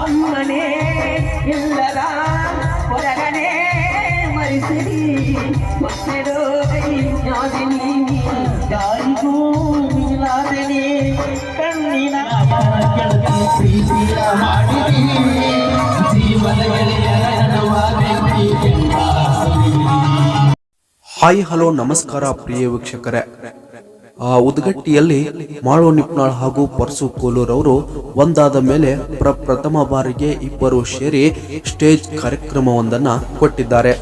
ಅಮ್ಮನೇ ಇಲ್ಲದ ಹೊರಗನೆ ಮರಿಸಿರಿ ಮಕ್ಕಳು ಯಾದಿನಿ ಯಾರಿಗೂ ಮಿಲಾದನೆ ಕಣ್ಣಿನ ಗೆಳತಿ ಪ್ರೀತಿಯ ಮಾಡಿದೀನಿ ಜೀವನ ಗೆಳೆಯರ ವ್ಯಕ್ತಿ ಹಾಯ್, ಹಲೋ, ನಮಸ್ಕಾರ ಪ್ರಿಯ ವೀಕ್ಷಕರೇ. ಆ ಉದ್ಗಟ್ಟಿಯಲ್ಲಿ ಮಾಳು ನಿಪ್ನಾಳ್ ಹಾಗೂ ಪರ್ಸು ಕೋಲೂರ್ ಅವರು ಒಂದಾದ ಮೇಲೆ ಪ್ರಪ್ರಥಮ ಬಾರಿಗೆ ಇಬ್ಬರು ಸೇರಿ ಸ್ಟೇಜ್ ಕಾರ್ಯಕ್ರಮವೊಂದನ್ನ ಕೊಟ್ಟಿದ್ದಾರೆ.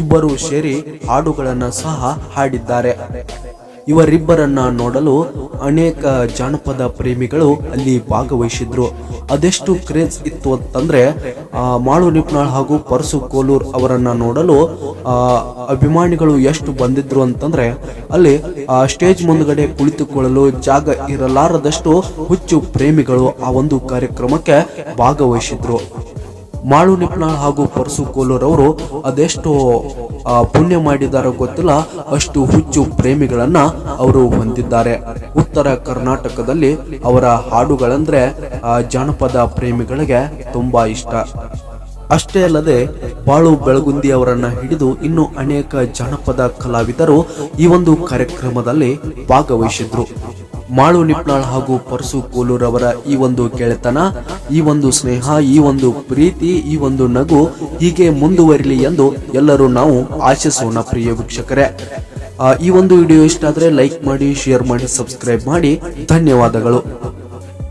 ಇಬ್ಬರು ಸೇರಿ ಹಾಡುಗಳನ್ನು ಸಹ ಹಾಡಿದ್ದಾರೆ. ಇವರಿಬ್ಬರನ್ನ ನೋಡಲು ಅನೇಕ ಜಾನಪದ ಪ್ರೇಮಿಗಳು ಅಲ್ಲಿ ಭಾಗವಹಿಸಿದ್ರು. ಅದೆಷ್ಟು ಕ್ರೇಜ್ ಇತ್ತು ಅಂತಂದ್ರೆ ಮಾಳು ನಿಪ್ನಾಳ್ ಹಾಗೂ ಪರಸು ಕೋಲೂರ್ ಅವರನ್ನ ನೋಡಲು ಆ, ಅಭಿಮಾನಿಗಳು ಎಷ್ಟು ಬಂದಿದ್ರು ಅಂತಂದ್ರೆ ಅಲ್ಲಿ ಆ ಸ್ಟೇಜ್ ಮುಂದ್ಗಡೆ ಕುಳಿತುಕೊಳ್ಳಲು ಜಾಗ ಇರಲಾರದಷ್ಟು ಹುಚ್ಚು ಪ್ರೇಮಿಗಳು ಆ ಒಂದು ಕಾರ್ಯಕ್ರಮಕ್ಕೆ ಭಾಗವಹಿಸಿದ್ರು. ಮಾಳು ನಿಪ್ನಾಳ್ ಹಾಗೂ ಪರಸು ಕೋಲೂರ್ ಅವರು ಅದೆಷ್ಟು ಪುಣ್ಯ ಮಾಡಿದಾರೋ ಗೊತ್ತಿಲ್ಲ, ಅಷ್ಟು ಹುಚ್ಚು ಪ್ರೇಮಿಗಳನ್ನ ಅವರು ಹೊಂದಿದ್ದಾರೆ. ಉತ್ತರ ಕರ್ನಾಟಕದಲ್ಲಿ ಅವರ ಹಾಡುಗಳಂದ್ರೆ ಜಾನಪದ ಪ್ರೇಮಿಗಳಿಗೆ ತುಂಬಾ ಇಷ್ಟ. ಅಷ್ಟೇ ಅಲ್ಲದೆ ಬಾಳು ಬೆಳಗುಂದಿ ಅವರನ್ನ ಹಿಡಿದು ಇನ್ನು ಅನೇಕ ಜಾನಪದ ಕಲಾವಿದರು ಈ ಒಂದು ಕಾರ್ಯಕ್ರಮದಲ್ಲಿ ಭಾಗವಹಿಸಿದ್ರು. ಮಾಳು ನಿಪ್ನಾಳ್ ಹಾಗೂ ಪರಸು ಕೋಲೂರವರ ಈ ಒಂದು ಗೆಳೆತನ ಈ ಒಂದು ಸ್ನೇಹ, ಈ ಒಂದು ಪ್ರೀತಿ, ಈ ಒಂದು ನಗು ಹೀಗೆ ಮುಂದುವರಿಲಿ ಎಂದು ಎಲ್ಲರೂ ನಾವು ಆಶಿಸೋಣ ಪ್ರಿಯ ವೀಕ್ಷಕರೇ. ಈ ಒಂದು ವಿಡಿಯೋ ಇಷ್ಟ ಆದರೆ ಲೈಕ್ ಮಾಡಿ, ಶೇರ್ ಮಾಡಿ, ಸಬ್ಸ್ಕ್ರೈಬ್ ಮಾಡಿ. ಧನ್ಯವಾದಗಳು.